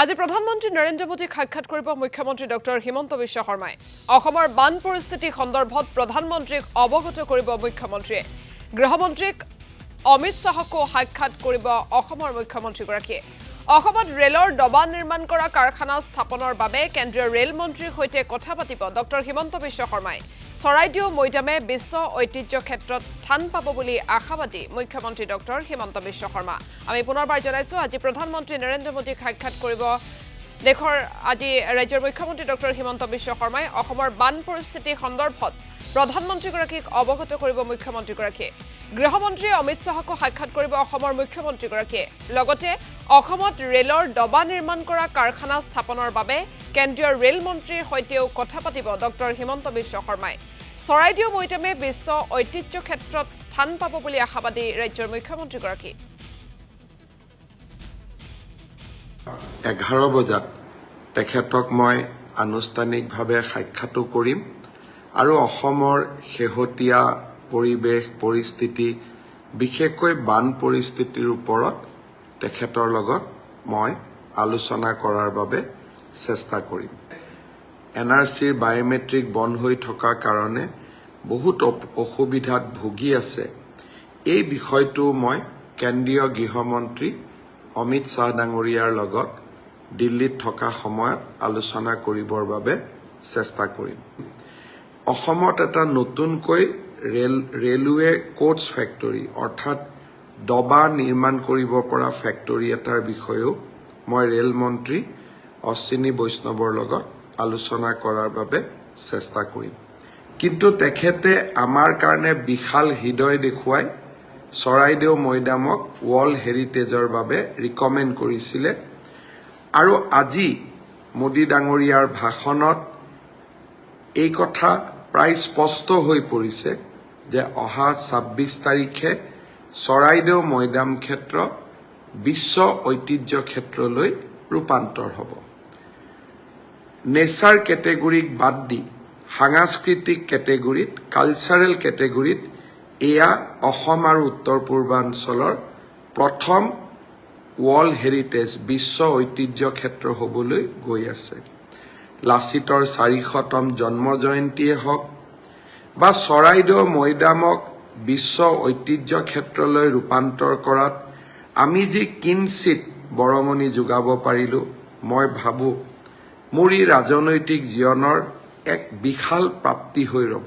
আজি প্ৰধানমন্ত্ৰী নৰেন্দ্ৰ মোদীক সাক্ষাৎ কৰিব মুখ্যমন্ত্ৰী ডক্টৰ হিমন্ত বিশ্ব শৰ্মাই। অসমৰ বান পৰিস্থিতি সন্দৰ্ভত প্ৰধানমন্ত্ৰীক অৱগত কৰিব মুখ্যমন্ত্ৰীয়ে। গৃহমন্ত্ৰীক অমিত শ্বাহকো সাক্ষাৎ কৰিব অসমৰ মুখ্যমন্ত্ৰীগৰাকীয়ে। অসমত ৰেলৰ ডবা নিৰ্মাণ কৰা কাৰখানা স্থাপনৰ বাবে কেন্দ্ৰীয় ৰেল মন্ত্ৰীৰ সৈতে কথা পাতিব ডক্টৰ হিমন্ত বিশ্ব শৰ্মাই। চৰাইদেউ মৈদামে বিশ্ব ঐতিহ্য ক্ষেত্ৰত স্থান পাব বুলি আশাবাদী মুখ্যমন্ত্ৰী ডক্টৰ হিমন্ত বিশ্ব শৰ্মা। আমি পুনৰবাৰ জনাইছো আজি প্ৰধানমন্ত্ৰী নৰেন্দ্ৰ মোদীক সাক্ষাৎ কৰিব দেশৰ আজি ৰাজ্যৰ মুখ্যমন্ত্ৰী ডক্টৰ হিমন্ত বিশ্ব শৰ্মাই অসমৰ বান পৰিস্থিতি সন্দৰ্ভত প্ৰধানমন্ত্ৰীগৰাকীক অৱগত কৰিব মুখ্যমন্ত্ৰীগৰাকীয়ে। গৃহমন্ত্ৰী অমিত শ্বাহকো সাক্ষাৎ কৰিব অসমৰ মুখ্যমন্ত্ৰীগৰাকীয়ে। লগতে অসমত ৰেলৰ ডবা নিৰ্মাণ কৰা কাৰখানা স্থাপনৰ বাবে কেন্দ্ৰীয় ৰেল মন্ত্ৰীৰ সৈতেও কথা পাতিব ডক্টৰ হিমন্ত বিশ্ব শৰ্মাই। চৰাইদেউ মৈদামে বিশ্ব ঐতিহ্য ক্ষেত্ৰত স্থান পাব বুলি আশাবাদী ৰাজ্যৰ মুখ্যমন্ত্ৰীগৰাকী। এঘাৰ বজাত তেখেতক মই আনুষ্ঠানিকভাৱে সাক্ষাতো কৰিম আৰু অসমৰ শেহতীয়া পৰিৱেশ পৰিস্থিতি বিশেষকৈ বান পৰিস্থিতিৰ ওপৰত তেখেতৰ লগত মই আলোচনা কৰাৰ বাবে চেষ্টা কৰিম। এন আৰ চিৰ বায়'মেট্ৰিক বন্ধ হৈ থকাৰ কাৰণে বহুত অসুবিধাত ভুগি আছে। এই বিষয়টো মই কেন্দ্ৰীয় গৃহমন্ত্ৰী অমিত শ্বাহ ডাঙৰীয়াৰ লগত দিল্লীত থকা সময়ত আলোচনা কৰিবৰ বাবে চেষ্টা কৰিম। অসমত এটা নতুনকৈ ৰেল ৰেলৱে কোচ ফেক্টৰী অৰ্থাৎ ডবা নিৰ্মাণ কৰিব পৰা ফেক্টৰী এটাৰ বিষয়েও মই ৰেল মন্ত্ৰী অশ্বিনী বৈষ্ণৱৰ লগত আলোচনা কৰাৰ বাবে চেষ্টা কৰিম। কিন্তু তেখেতে আমাৰ কাৰণে বিশাল হৃদয় দেখুৱাই চৰাইদেউ মৈদামক ৱৰ্ল্ড হেৰিটেজৰ বাবে ৰিকমেণ্ড কৰিছিলে আৰু আজি মোদী ডাঙৰীয়াৰ ভাষণত এই কথা প্ৰায় স্পষ্ট হৈ পৰিছে যে অহা ছাব্বিছ তাৰিখে চৰাইদেউ মৈদাম ক্ষেত্ৰ বিশ্ব ঐতিহ্য ক্ষেত্ৰলৈ ৰূপান্তৰ হ'ব। নেচাৰ কেটেগৰীক বাদ দি সাংস্কৃতিক কেটেগৰীত, কালচাৰেল কেটেগৰীত এয়া অসম আৰু উত্তৰ পূৰ্বাঞ্চলৰ প্ৰথম ৱৰ্ল্ড হেৰিটেজ বিশ্ব ঐতিহ্য ক্ষেত্ৰ হ'বলৈ গৈ আছে। লাচিতৰ চাৰিশতম জন্ম জয়ন্তীয়ে হওক বা চৰাইদেউ মৈদামক বিশ্ব ঐতিহ্য ক্ষেত্ৰলৈ ৰূপান্তৰ কৰাত আমি যি কিঞ্চিত বৰঙণি যোগাব পাৰিলোঁ, মই ভাবোঁ মোৰ এই ৰাজনৈতিক জীৱনৰ এক বিশাল প্ৰাপ্তি হৈ ৰ'ব।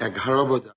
এঘাৰ বজাত